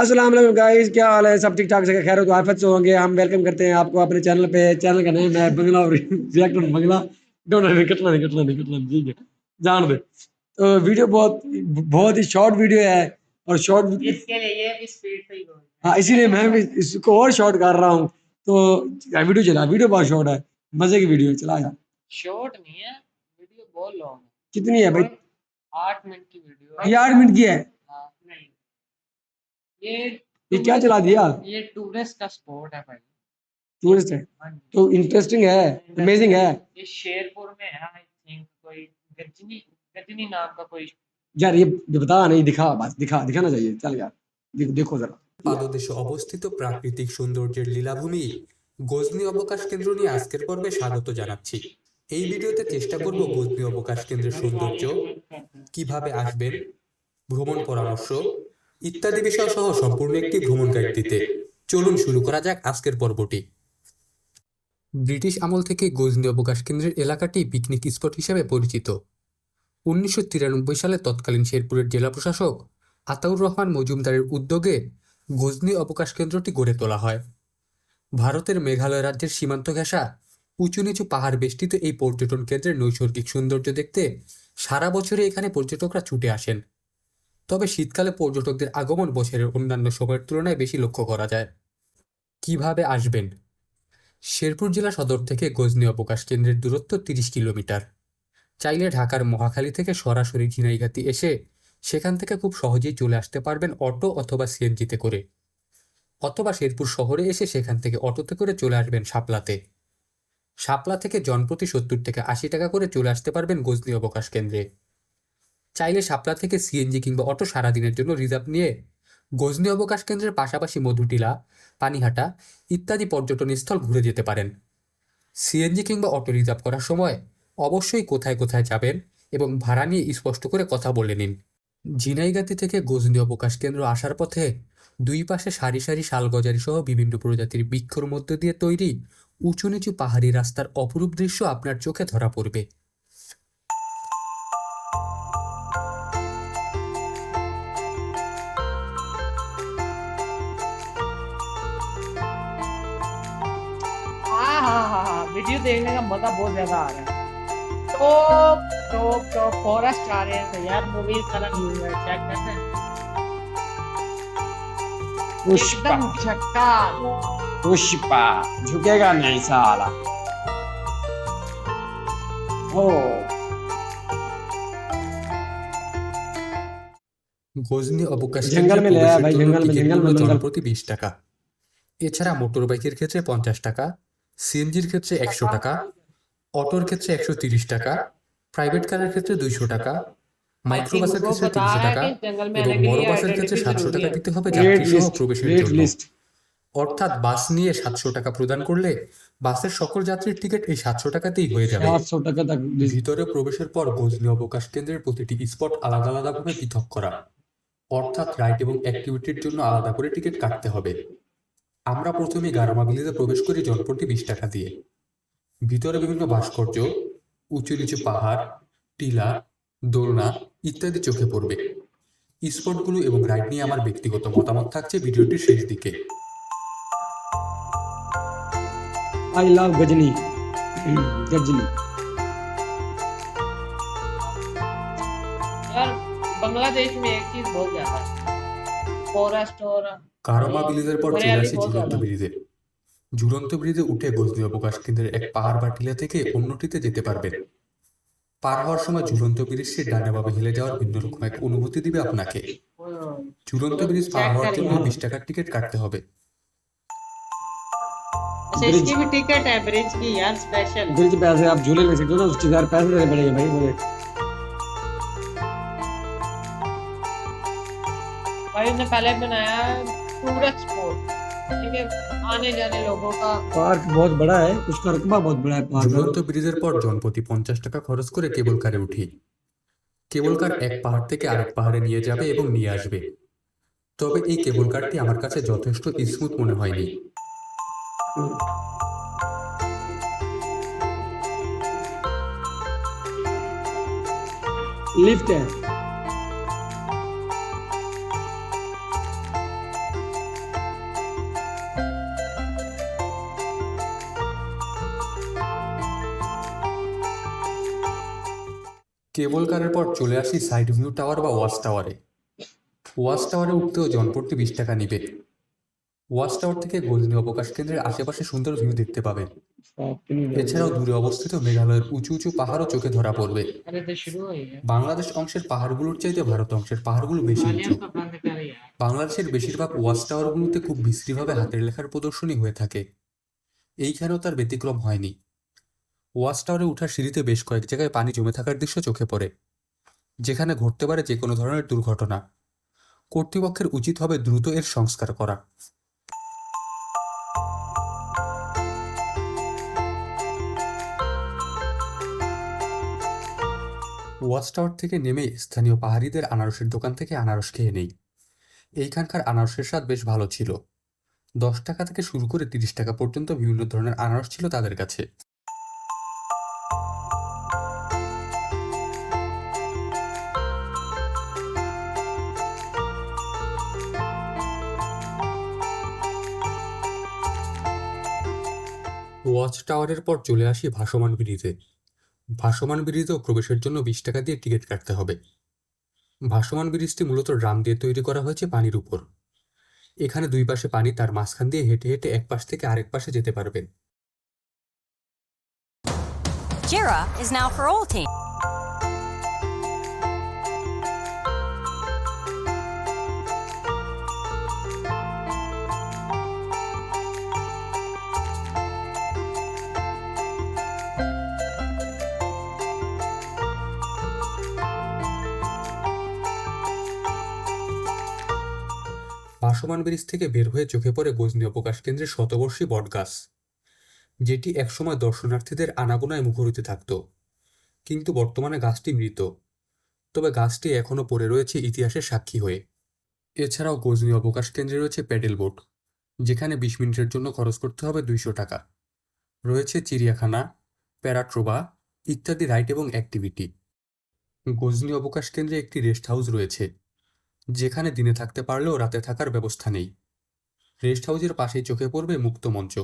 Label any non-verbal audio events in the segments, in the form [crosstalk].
वालेकुम गाइस क्या हाल है? सब ठीक ठाक से खैर तो आफत से होंगे। हम वेलकम करते हैं आपको अपने चैनल पे। चैनल का नाम है बंगला और रिएक्टर बंगला। डोंट नहीं कटना नहीं कटना नहीं कटना ठीक है जान दे। तो वीडियो बहुत बहुत ही शॉर्ट वीडियो है और शॉर्ट इसके लिए ये स्पीड से हाँ इसीलिए मैं भी इसको और शॉर्ट कर रहा हूँ। तो वीडियो चला वीडियो बहुत शॉर्ट है। मज़े की वीडियो चला यार। शॉर्ट नहीं है वीडियो बहुत लॉन्ग है। कितनी है भाई? आठ मिनट की वीडियो ये आठ मिनट की है। ये ये क्या चला दिया ये टूरिस्ट का स्पॉट है भाई टूरिस्ट है हाँ जी। तो इंटरेस्टिंग है अमेजिंग है ये शेरपुर में है आई थिंक कोई गजनी गजनी नाम का कोई यार ये ये बता नहीं दिखा बस दिखा दिखाना चाहिए चल यार देखो देखो जरा পাদদেশে অবস্থিত প্রাকৃতিক সৌন্দর্যের লীলাভূমি গজনি অবকাশ কেন্দ্র নিয়ে আজকের পর্বে স্বাগত জানাচ্ছি এই ভিডিওতে চেষ্টা করব গজনি অবকাশ কেন্দ্রের সৌন্দর্য কিভাবে আসবেন ভ্রমণ পরামর্শ ইত্যাদি বিষয় সহ সম্পূর্ণ একটি ভ্রমণ গাইড দিতে চলুন শুরু করা যাক আজকের পর্বটি। ব্রিটিশ আমল থেকে গজনি অবকাশ কেন্দ্রের এলাকাটি পিকনিক স্পট হিসেবে পরিচিত। উনিশশো তিরানব্বই সালে তৎকালীন শেরপুরের জেলা প্রশাসক আতাউর রহমান মজুমদারের উদ্যোগে গজনি অবকাশ কেন্দ্রটি গড়ে তোলা হয়। ভারতের মেঘালয় রাজ্যের সীমান্ত ঘেঁষা উঁচু নিচু পাহাড় বেষ্টিত এই পর্যটন কেন্দ্রের নৈসর্গিক সৌন্দর্য দেখতে সারা বছরে এখানে পর্যটকরা ছুটে আসেন। তবে শীতকালে পর্যটকদের আগমন বছরের অন্যান্য সময়ের তুলনায় বেশি লক্ষ্য করা যায়। কীভাবে আসবেন? শেরপুর জেলা সদর থেকে গজনি অবকাশ কেন্দ্রের দূরত্ব তিরিশ কিলোমিটার। চাইলে ঢাকার মহাখালী থেকে সরাসরি ঝিনাইঘাতি এসে সেখান থেকে খুব সহজেই চলে আসতে পারবেন অটো অথবা সিএনজিতে করে। অথবা শেরপুর শহরে এসে সেখান থেকে অটোতে করে চলে আসবেন শাপলাতে। শাপলা থেকে জনপ্রতি সত্তর থেকে আশি টাকা করে চলে আসতে পারবেন গজনি অবকাশ কেন্দ্রে। চাইলে শাপলা থেকে সিএনজি কিংবা অটো সারাদিনের জন্য রিজার্ভ নিয়ে গজনি অবকাশ কেন্দ্রের পাশাপাশি মধুটিলা, পানিহাটা ইত্যাদি পর্যটন স্থল ঘুরে যেতে পারেন। সিএনজি কিংবা অটো রিজার্ভ করার সময় অবশ্যই কোথায় কোথায় যাবেন এবং ভাড়া নিয়ে স্পষ্ট করে কথা বলে নিন। ঝিনাইগাতি থেকে গজনি অবকাশ কেন্দ্র আসার পথে দুই পাশে সারি সারি শালগজারি সহ বিভিন্ন প্রজাতির বৃক্ষর মধ্য দিয়ে তৈরি উঁচু নিচু পাহাড়ি রাস্তার অপরূপ দৃশ্য আপনার চোখে ধরা পড়বে। वीडियो देखने का मजा बहुत ज्यादा आ रहा है टॉप टॉप टॉप फॉरेस्ट आ रहे हैं तो यार मूवीज का रंग चेक करते हैं पुष्पा एकदम झक्कास पुष्पा झुकेगा नहीं साला ओ গজনি অবকাশ জঙ্গল কেন্দ্রে में ले आया প্রবেশের भाई, জন্য जंगल में, টিকিট जंगल में, মূল্য जंगल। জনপ্রতি বিশ টাকা এছাড়া মোটর বাইকের ক্ষেত্রে পঞ্চাশ টাকা সিএনজির ক্ষেত্রে একশো টাকা অটোর ক্ষেত্রে একশো তিরিশ টাকা প্রাইভেট কারের ক্ষেত্রে দুইশো টাকা মাইক্রোবাসের ক্ষেত্রে তিনশো টাকা এবং বড় বাসের ক্ষেত্রে সাতশো টাকা দিতে হবে যাত্রী সহ প্রবেশের জন্য। অর্থাৎ বাস নিয়ে সাতশো টাকা প্রদান করলে বাসের সকল যাত্রীর টিকিট এই সাতশো টাকাতেই হয়ে যাবে। টাকা ভিতরে প্রবেশের পর বজলি অবকাশ কেন্দ্রের প্রতিটি স্পট আলাদা আলাদাভাবে পৃথক করা। অর্থাৎ রাইড এবং অ্যাক্টিভিটির জন্য আলাদা করে টিকিট কাটতে হবে। আমরা প্রথমে গারামাবিলিতে প্রবেশ করি জনপ্রতি বিশ টাকা দিয়ে ভিতরে বিভিন্ন ভাস্কর্য উঁচু নিচু পাহাড় টিলা দোলনা ইত্যাদি চোখে পড়বে স্পটগুলো এবং রাইড নিয়ে আমার ব্যক্তিগত মতামত থাকছে ভিডিওটির শেষ দিকে आई लव गजनी गजनी यार बांग्लादेश में एक चीज बहुत ज्यादा है फॉरेस्ट और কারমা ব্রিজের পর চলে হরিয়ালি আসি বহুত ঝুলন্ত ভালো। ব্রিজে ঝুলন্ত ব্রিজে উঠে গজনি অবকাশ কেন্দ্রের এক পাহাড় বা টিলা থেকে অন্যটিতে যেতে পারবেন পার হওয়ার সময় ঝুলন্ত ব্রিজটি ডানে বামে হেলে যাওয়ার ভিন্ন রকম এক অনুভূতি দিবে আপনাকে ঝুলন্ত ব্রিজ পার হওয়ার জন্য বিশ টাকার টিকিট কাটতে হবে अच्छा इसकी भी टिकट है ब्रिज की यार स्पेशल ब्रिज पैसे आप झूले ले सकते हो ना उसके यार पैसे देने पड़ेंगे भाई मुझे भाई ने पहले बनाया टूरिस्ट स्पॉट ठीक है आने जाने लोगों का पार्क बहुत बड़ा है उसका रकबा बहुत बड़ा है पार्क ঝুলন্ত ব্রিজের পর জনপ্রতি পঞ্চাশ টাকা খরচ করে কেবল কারে উঠি কেবল কার এক পাহাড় থেকে আরেক পাহাড়ে নিয়ে যাবে এবং নিয়ে আসবে তবে এই কেবল কারটি আমার কাছে যথেষ্ট স্মুথ মনে হয়নি लिफ्ट है কেবল কারের পর চলে আসি সাইড ভিউ টাওয়ার বা ওয়াচ টাওয়ারে ওয়াচ টাওয়ারে উঠতেও জনপ্রতি বিশ টাকা নিবে। ওয়াচ টাওয়ার থেকে গোল্ডেন অবকাশ কেন্দ্রের আশেপাশে সুন্দর ভিউ দেখতে পাবে। এছাড়াও দূরে অবস্থিত মেঘালয়ের উঁচু উঁচু পাহাড়ও চোখে ধরা পড়বে। বাংলাদেশ অংশের পাহাড়গুলোর চাইতে ভারত অংশের পাহাড়গুলো বেশি উঁচু। বাংলাদেশের বেশিরভাগ ওয়াচ টাওয়ারগুলোতে খুব বিশ্রীভাবে হাতের লেখার প্রদর্শনী হয়ে থাকে। এইখানেও তার ব্যতিক্রম হয়নি। ওয়াচ টাওয়ারে ওঠার সিঁড়িতে বেশ কয়েক জায়গায় পানি জমে থাকার দৃশ্য চোখে পড়ে, যেখানে ঘটতে পারে যে কোনো ধরনের দুর্ঘটনা। কর্তৃপক্ষের উচিত হবে দ্রুত এর সংস্কার করা। ওয়াচ টাওয়ার থেকে নেমে স্থানীয় পাহাড়িদের আনারসের দোকান থেকে আনারস খেয়ে নেই। এইখানকার আনারসের স্বাদ বেশ ভালো ছিল। দশ টাকা থেকে শুরু করে তিরিশ টাকা পর্যন্ত বিভিন্ন ধরনের আনারস ছিল তাদের কাছে। ওয়াচ টাওয়ারের পর চলে আসি ভাসমান বিড়িতে। ভাসমান বিড়িতেও প্রবেশের জন্য বিশ টাকা দিয়ে টিকিট কাটতে হবে। ভাসমান ব্রিজটি মূলত ড্রাম দিয়ে তৈরি করা হয়েছে পানির উপর। এখানে দুই পাশে পানি তার মাঝখান দিয়ে হেঁটে হেঁটে এক পাশ থেকে আরেক পাশে যেতে পারবেন। Jira is now for all teams. ভাসমান ব্রিজ থেকে বের হয়ে চোখে পড়ে গজনী অবকাশ কেন্দ্রের শতবর্ষী বটগাছ, যেটি একসময় দর্শনার্থীদের আনাগোনায় মুখরিত থাকত। কিন্তু বর্তমানে গাছটি মৃত। তবে গাছটি এখনও পড়ে রয়েছে ইতিহাসের সাক্ষী হয়ে। এছাড়াও গজনী অবকাশ কেন্দ্রে রয়েছে প্যাডেল বোট, যেখানে বিশ মিনিটের জন্য খরচ করতে হবে দুইশো টাকা। রয়েছে চিড়িয়াখানা, প্যারাট্রোবা ইত্যাদি রাইড এবং অ্যাক্টিভিটি। গজনী অবকাশ কেন্দ্রে একটি রেস্ট হাউস রয়েছে। যেখানে দিনে থাকতে পারলেও রাতে থাকার ব্যবস্থা নেই। রেস্ট হাউসের পাশেই চোখে পড়বে মুক্ত মঞ্চ।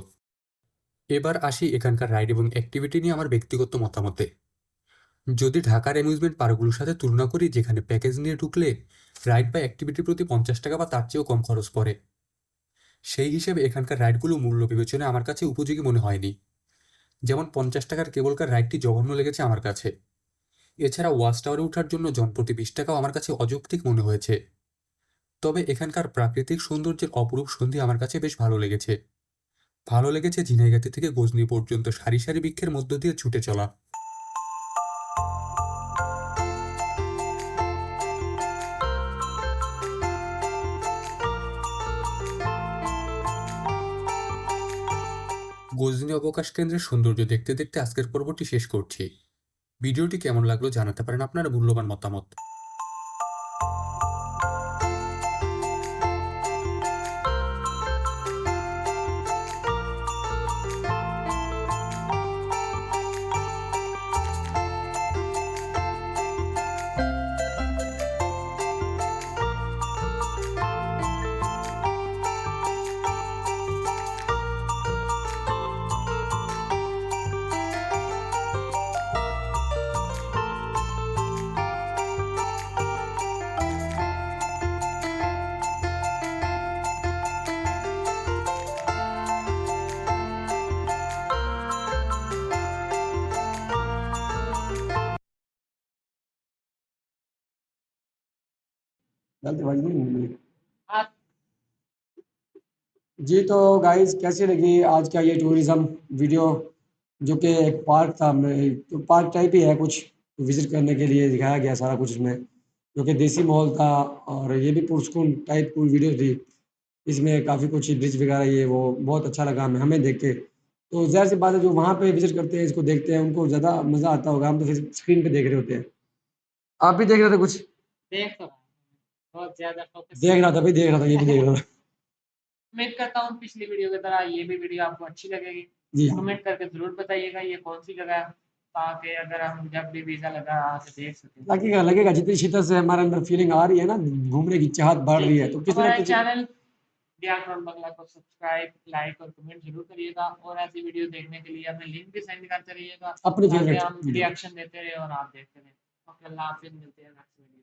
এবার আসি এখানকার রাইড এবং অ্যাক্টিভিটি নিয়ে আমার ব্যক্তিগত মতামতে। যদি ঢাকার অ্যামিউজমেন্ট পার্কগুলোর সাথে তুলনা করি, যেখানে প্যাকেজ নিয়ে ঢুকলে রাইড বা অ্যাক্টিভিটির প্রতি পঞ্চাশ টাকা বা তার চেয়েও কম খরচ পড়ে। সেই হিসেবে এখানকার রাইডগুলো মূল্য বিবেচনায় আমার কাছে উপযোগী মনে হয়নি। যেমন পঞ্চাশ টাকার কেবলকার রাইডটি জঘন্য লেগেছে আমার কাছে। এছাড়া ওয়াচ টাওয়ারে ওঠার জন্য জনপ্রতি বিশ টাকাও আমার কাছে অযৌক্তিক মনে হয়েছে। তবে এখানকার প্রাকৃতিক সৌন্দর্যের অপরূপ সন্ধি আমার কাছে বেশ ভালো লেগেছে। ভালো লেগেছে ঝিনাইগাতি থেকে গজনি পর্যন্ত সারি সারি বৃক্ষের মধ্য দিয়ে ছুটে চলা। গজনি অবকাশ কেন্দ্রের সৌন্দর্য দেখতে দেখতে আজকের পর্বটি শেষ করছি। ভিডিওটি কেমন লাগল জানাতে পারেন আপনার মূল্যবান মতামত। जल्दबाजी नहीं। जी तो गाइस कैसी लगी आज का ये टूरिज़्म वीडियो जो कि एक पार्क था मैं तो पार्क टाइप ही है कुछ विज़िट करने के लिए दिखाया गया सारा कुछ इसमें। जो कि देसी माहौल था और ये भी पुरस्कून टाइप कोई वीडियो थी। इसमें काफ़ी कुछ ब्रिज वगैरह ये वो बहुत अच्छा लगा हमें हमें देख के। तो ज़ाहिर सी बात है जो वहाँ पे विज़िट करते हैं इसको देखते हैं उनको ज़्यादा मज़ा आता होगा। हम तो फिर स्क्रीन पे देख रहे होते हैं। आप भी देख रहे थे कुछ? देख तो रहा। बहुत ज़्यादा फोकस देख रहा था भाई देख रहा था ये भी देख रहा था। [laughs] उम्मीद करता हूँ पिछली वीडियो की तरह ये भी वीडियो आपको अच्छी लगेगी। जी। कमेंट करके ज़रूर बताइएगा ये कौन सी जगह है? ताकि अगर हम जब भी वीज़ा लगा आके देख सकें। लगेगा लगेगा जितनी शिद्दत से हमारे अंदर फीलिंग आ रही है ना घूमने की चाहत बढ़ रही है तो किसी ना किसी चैनल व्याकरण बंगला को सब्सक्राइब लाइक और कमेंट ज़रूर करिएगा और ऐसी वीडियो देखने के लिए हमें लिंक भी सेंड करते रहिएगा अपनी हम रिएक्शन देते रहे और आप देखते रहे। ओके अल्लाह हाफिज मिलते हैं नेक्स्ट वीडियो